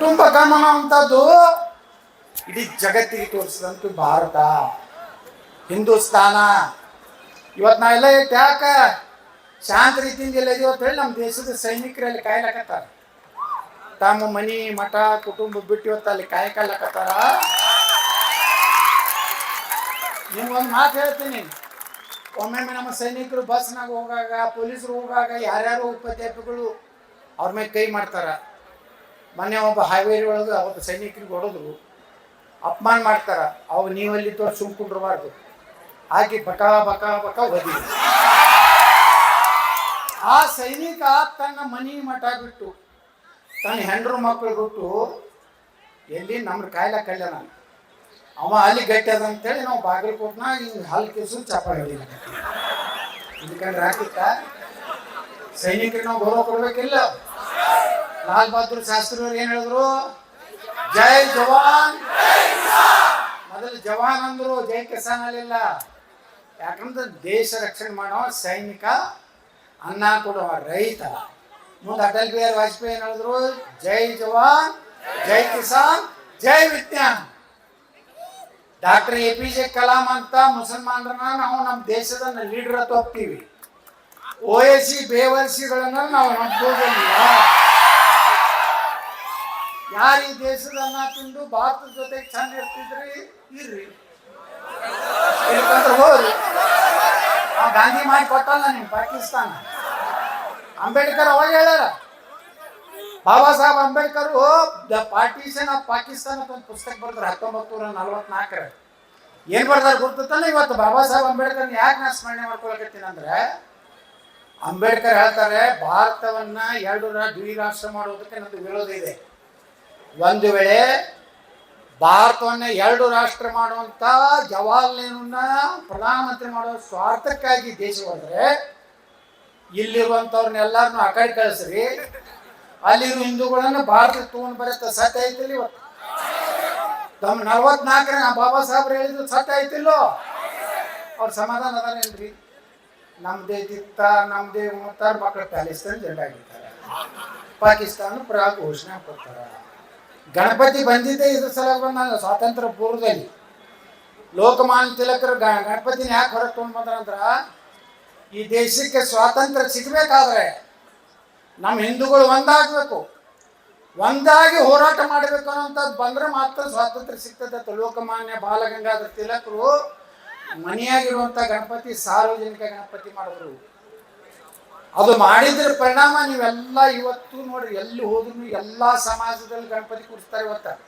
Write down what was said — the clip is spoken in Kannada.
ಕುಟುಂಬ ಗಮನ ಅಂತದ್ದು ಇಡೀ ಜಗತ್ತಿಗೆ ತೋರಿಸಿದಂತ ಭಾರತ. ಹಿಂದೂಸ್ತಾನ. ಇವತ್ತು ನಾವೆಲ್ಲ ಯಾಕ? ಶಾಂತ ರೀತಿಯಿಂದ ಎಲ್ಲ ಇದೀವತ್ತು ಹೇಳಿ ನಮ್ಮ ದೇಶದ ಸೈನಿಕರಲ್ಲಿ ಕಾಯ್ಲಕತ್ತಾರ. ತಮ್ಮ ಮನಿ, ಮಠ, ಕುಟುಂಬ ಬಿಟ್ಟು ಇವತ್ತು ಅಲ್ಲಿ ಕಾಯ್ಕಲ್ಲಕತ್ತಾರ ನಿಮ್ಗೊಂದು ಮಾತು ಹೇಳ್ತೀನಿ. ಒಮ್ಮೊಮ್ಮೆ ನಮ್ಮ ಸೈನಿಕರು ಬಸ್ನಾಗ ಹೋಗಾಗ, ಪೊಲೀಸರು ಹೋಗಾಗ, ಯಾರ್ಯಾರು ಉಪಾಧ್ಯಾಪಗಳು ಅವ್ರ ಮೇಲೆ ಕೈ ಮಾಡ್ತಾರ. ಮೊನ್ನೆ ಒಬ್ಬ ಹೈವೇ ಒಳಗೆ ಒಬ್ಬ ಸೈನಿಕರಿಗೆ ಹೊಡೆದ್ರು. ಅಪಮಾನ ಮಾಡ್ತಾರ. ಅವು ನೀವಲ್ಲಿ ತೋರಿಸಿ ಸುಮ್ಕೊಂಡಿರಬಾರ್ದು ಹಾಕಿ ಬಕ ಬಕ ಬಕ ಒದಿ ಆ ಸೈನಿಕ ತನ್ನ ಮನಿ ಮಠ ಬಿಟ್ಟು, ತನ್ನ ಹೆಂಡ್ರು ಮಕ್ಕಳು ಬಿಟ್ಟು ಎಲ್ಲಿ ನಮ್ಮ ಕಾಯಿಲೆ ನಾನು. ಅವ ಅಲ್ಲಿ ಗಟ್ಟಿ ಅಂತ ಅಂತೇಳಿ ನಾವು ಬಾಗಲಕೋಟ್ನ ಹಿಂಗೆ ಹಲ್ ಕಿಸು ಚಾಪ ಇದಕ್ಕಂದ್ರೆ ಹಾಕಿತ್ತ? ಸೈನಿಕರಿಗೆ ನಾವು ಗೌರವ ಕೊಡ್ಬೇಕಿಲ್ಲ. ಲಾಲ್ ಬಹದ್ದೂರ್ ಶಾಸ್ತ್ರಿ ಅವ್ರು ಏನ್ ಹೇಳಿದ್ರು? ಜೈ ಜವಾನ್. ಮೊದಲು ಜವಾನ್ ಅಂದ್ರು, ಜೈ ಕಿಸಾನ್ ಅಲ್ಲಿಲ್ಲ. ಯಾಕಂದ್ರೆ ದೇಶ ರಕ್ಷಣೆ ಮಾಡೋ ಸೈನಿಕ ಅನ್ನ ಕೊಡುವ ರೈತ. ಮುಂದೆ ಅಟಲ್ ಬಿಹಾರಿ ವಾಜಪೇಯಿ ಏನ್ ಹೇಳಿದ್ರು? ಜೈ ಜವಾನ್, ಜೈ ಕಿಸಾನ್, ಜೈ ವಿಜ್ಞಾನ. Doctor A P J Kalam ಅಂತ ಮುಸಲ್ಮಾನರನ್ನ ನಾವು ನಮ್ಮ ದೇಶದ ಲೀಡರ್ ಅಂತ ಹೋಗ್ತೀವಿ ಓಎಸಿ ಬೇವರ್ಸಿಗಳನ್ನ ನಾವು ನಂಬೋದಿಲ್ಲ ಯಾರು ಈ ದೇಶದ ಅನ್ನ ತಿಂದು ಭಾರತದ ಜೊತೆ ಚಂದ ಇರ್ತಿದ್ರಿ? ಇರ್ರಿ. ಆ ಗಾಂಧಿ ಮಾಡಿ ಕೊಟ್ಟಲ್ಲ ನಿಮ್ ಪಾಕಿಸ್ತಾನ. ಅಂಬೇಡ್ಕರ್ ಅವಾಗ ಹೇಳ್ಯಾರ. Baba Saheb Ambedkar the partition of Pakistan ಒಂದು ಪುಸ್ತಕ ಬರ್ತಾರೆ ಹತ್ತೊಂಬತ್ತು ನೂರ ನಲ್ವತ್ನಾಲ್ಕರ. ಏನ್ ಬರ್ತಾರೆ ಗೊತ್ತಿತ್ತಲ್ಲ ಇವತ್ತು ಬಾಬಾ ಸಾಹೇಬ್ ಅಂಬೇಡ್ಕರ್ ಯಾಕೆ ನಾ ಸ್ಮರಣೆ ಮಾಡ್ಕೊಳಕತ್ತೀನಿ ಅಂದ್ರೆ, ಅಂಬೇಡ್ಕರ್ ಹೇಳ್ತಾರೆ, ಭಾರತವನ್ನ ಎರಡು ರಾಷ್ಟ್ರ ದ್ವಿರಾಷ್ಟ್ರ ಮಾಡೋದಕ್ಕೆ ನಂದು ವಿರೋಧ ಇದೆ. ಒಂದು ವೇಳೆ ಭಾರತವನ್ನ ಎರಡು ರಾಷ್ಟ್ರ ಮಾಡುವಂತ ಜವಾಹರ್ ನೆಹರೂನ ಪ್ರಧಾನಮಂತ್ರಿ ಮಾಡೋ ಸ್ವಾರ್ಥಕ್ಕಾಗಿ ದೇಶ ಹೋದ್ರೆ ಇಲ್ಲಿರುವಂತವ್ರನ್ನೆಲ್ಲಾರನ್ನು ಆ ಕಡೆ ಕಳಿಸ್ರಿ. ಅಲ್ಲಿರೋ ಹಿಂದೂಗಳನ್ನ ಭಾರತಕ್ಕೆ ತಗೊಂಡ್ ಬರತ್ತ, ಸತ್ಯ ಐತಿಲ್ಲ ಇವತ್ತು ತಮ್ಮ ನಲ್ವತ್ನಾಲ್ಕರ ಬಾಬಾ ಸಾಹೇಬ್ರು ಹೇಳಿದ್ರು ಸತ್ಯ ಐತಿಲ್ಲೋ ಅವ್ರ ಸಮಾಧಾನ ಅದಾನೇನ್ರಿ ನಮ್ದೇ ದಿತ್ತ, ನಮ್ದೇ ಮೂವತ್ತಾರು ಮಕ್ಕಳು ಪ್ಯಾಲೆಸ್ತಾನ ಆಗಿರ್ತಾರೆ ಪಾಕಿಸ್ತಾನ ಪ್ರಾಗ್ ಘೋಷಣೆ ಕೊಡ್ತಾರ ಗಣಪತಿ ಬಂದಿದ್ದೆ ಇದ್ರ ಸಲುವಾಗಿ ಬಂದ ಸ್ವಾತಂತ್ರ್ಯ ಪೂರ್ವದಲ್ಲಿ. ಲೋಕಮಾನ್ಯ ತಿಲಕರು ಗ- ಗಣಪತಿನ ಯಾಕೆ ಹೊರಗೆ ತೊಗೊಂಡ್ ಬಂದ್ರಂದ್ರ ಈ ದೇಶಕ್ಕೆ ಸ್ವಾತಂತ್ರ್ಯ ಸಿಗ್ಬೇಕಾದ್ರೆ ನಮ್ಮ ಹಿಂದೂಗಳು ಒಂದಾಗಬೇಕು. ಒಂದಾಗಿ ಹೋರಾಟ ಮಾಡಬೇಕು ಅನ್ನೋಂಥದ್ದು ಬಂದ್ರೆ ಮಾತ್ರ ಸ್ವಾತಂತ್ರ್ಯ ಸಿಗ್ತದೆ ಲೋಕಮಾನ್ಯ ಬಾಲಗಂಗಾಧರ ತಿಲಕರು ಮನೆಯಾಗಿರುವಂಥ ಗಣಪತಿ ಸಾರ್ವಜನಿಕ ಗಣಪತಿ ಮಾಡಿದ್ರು. ಅದು ಮಾಡಿದ್ರ ಪರಿಣಾಮ ನೀವೆಲ್ಲ ಇವತ್ತು ನೋಡ್ರಿ ಎಲ್ಲಿ ಹೋದ್ರು ಎಲ್ಲಾ ಸಮಾಜದಲ್ಲಿ ಗಣಪತಿ ಕೂರಿಸ್ತಾರೆ ಇವತ್ತ.